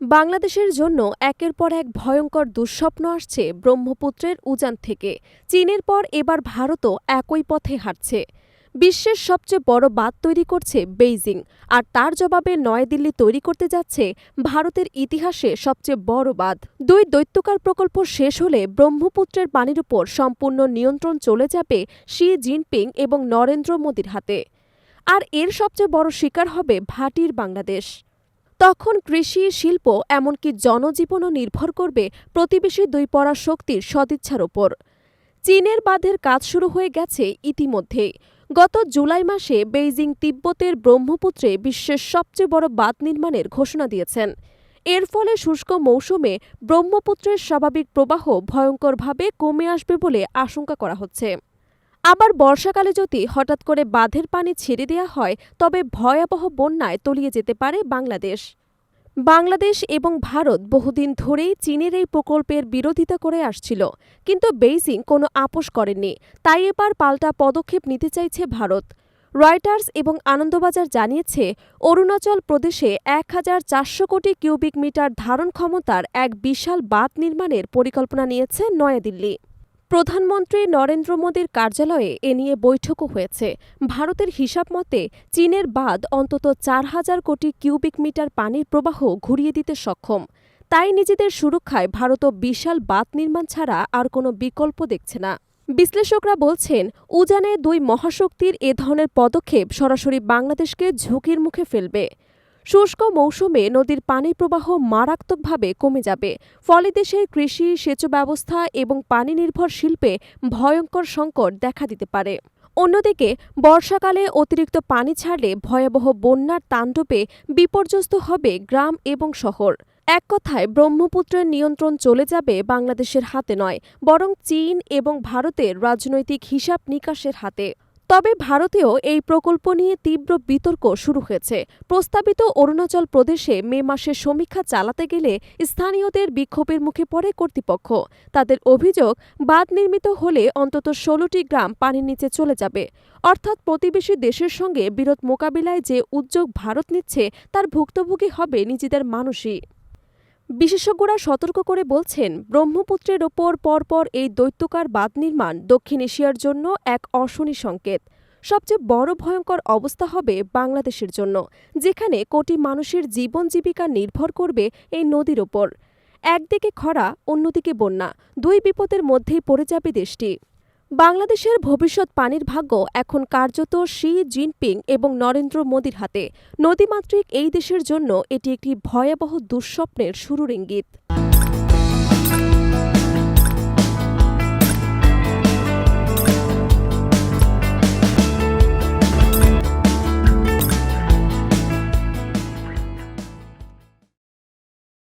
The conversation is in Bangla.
বাংলাদেশের জন্য একের পর এক ভয়ঙ্কর দুঃস্বপ্ন আসছে ব্রহ্মপুত্রের উজান থেকে। চীনের পর এবার ভারতও একই পথে হাঁটছে। বিশ্বের সবচেয়ে বড় বাঁধ তৈরি করছে বেইজিং, আর তার জবাবে নয়াদিল্লি তৈরি করতে যাচ্ছে ভারতের ইতিহাসে সবচেয়ে বড় বাঁধ। দুই দৈত্যকার প্রকল্প শেষ হলে ব্রহ্মপুত্রের পানির উপর সম্পূর্ণ নিয়ন্ত্রণ চলে যাবে শি জিনপিং এবং নরেন্দ্র মোদীর হাতে। আর এর সবচেয়ে বড় শিকার হবে ভাটির বাংলাদেশ। তখন কৃষি, শিল্প, এমনকি জনজীবনও নির্ভর করবে প্রতিবেশী দুই পরাশক্তির সদিচ্ছার ওপর। চীনের বাঁধের কাজ শুরু হয়ে গেছে ইতিমধ্যেই গত জুলাই মাসে বেইজিং তিব্বতের ব্রহ্মপুত্রে বিশ্বের সবচেয়ে বড় বাঁধ নির্মাণের ঘোষণা দিয়েছেন। এর ফলে শুষ্ক মৌসুমে ব্রহ্মপুত্রের স্বাভাবিক প্রবাহ ভয়ঙ্করভাবে কমে আসবে বলে আশঙ্কা করা হচ্ছে। আবার বর্ষাকালে যদি হঠাৎ করে বাঁধের পানি ছেড়ে দেওয়া হয়, তবে ভয়াবহ বন্যায় তলিয়ে যেতে পারে বাংলাদেশ। বাংলাদেশ এবং ভারত বহুদিন ধরেই চীনের এই প্রকল্পের বিরোধিতা করে আসছিল, কিন্তু বেইজিং কোনো আপোষ করেননি। তাই এবার পাল্টা পদক্ষেপ নিতে চাইছে ভারত। রয়টার্স এবং আনন্দবাজার জানিয়েছে, অরুণাচল প্রদেশে এক হাজার চারশো কোটি কিউবিক মিটার ধারণ ক্ষমতার এক বিশাল বাঁধ নির্মাণের পরিকল্পনা নিয়েছে নয়াদিল্লি। প্রধানমন্ত্রী নরেন্দ্র মোদীর কার্যালয়ে এ নিয়ে বৈঠকও হয়েছে। ভারতের হিসাব মতে, চীনের বাদ অন্তত চার হাজার কোটি কিউবিক মিটার পানির প্রবাহ ঘুরিয়ে দিতে সক্ষম। তাই নিজেদের সুরক্ষায় ভারতও বিশাল বাঁধ নির্মাণ ছাড়া আর কোনো বিকল্প দেখছে না। বিশ্লেষকরা বলছেন, উজানে দুই মহাশক্তির এ ধরনের পদক্ষেপ সরাসরি বাংলাদেশকে ঝুঁকির মুখে ফেলবে। শুষ্ক মৌসুমে নদীর পানি প্রবাহ মারাত্মকভাবে কমে যাবে। ফলে দেশের কৃষি সেচ ব্যবস্থা এবং পানি নির্ভর শিল্পে ভয়ঙ্কর সংকট দেখা দিতে পারে। অন্যদিকে, বর্ষাকালে অতিরিক্ত পানি ছাড়লে ভয়াবহ বন্যার তাণ্ডবে বিপর্যস্ত হবে গ্রাম এবং শহর। এক কথায়, ব্রহ্মপুত্রের নিয়ন্ত্রণ চলে যাবে বাংলাদেশের হাতে নয়, বরং চীন এবং ভারতের রাজনৈতিক হিসাব নিকাশের হাতে। তবে ভারতেও এই প্রকল্প নিয়ে তীব্র বিতর্ক শুরু হয়েছে। প্রস্তাবিত অরুণাচল প্রদেশে মে মাসে সমীক্ষা চালাতে গেলে স্থানীয়দের বিক্ষোভের মুখে পড়ে কর্তৃপক্ষ। তাদের অভিযোগ, বাঁধ নির্মিত হলে অন্তত ষোলোটি গ্রাম পানির নিচে চলে যাবে। অর্থাৎ প্রতিবেশী দেশের সঙ্গে বিরোধ মোকাবিলায় যে উদ্যোগ ভারত নিচ্ছে, তার ভুক্তভোগী হবে নিজেদের মানুষই। বিশেষজ্ঞরা সতর্ক করে বলছেন, ব্রহ্মপুত্রের ওপর পরপর এই দৈত্যকার বাঁধ নির্মাণ দক্ষিণ এশিয়ার জন্য এক অশনি সংকেত। সবচেয়ে বড় ভয়ঙ্কর অবস্থা হবে বাংলাদেশের জন্য, যেখানে কোটি মানুষের জীবন জীবিকা নির্ভর করবে এই নদীর ওপর। একদিকে খরা, অন্যদিকে বন্যা, দুই বিপদের মধ্যেই পড়ে যাবে দেশটি। বাংলাদেশের ভবিষ্যৎ পানির ভাগ্য এখন কার্যত শি জিনপিং এবং নরেন্দ্র মোদীর হাতে। নদীমাতৃক এই দেশের জন্য এটি একটি ভয়াবহ দুঃস্বপ্নের শুরুর ইঙ্গিত।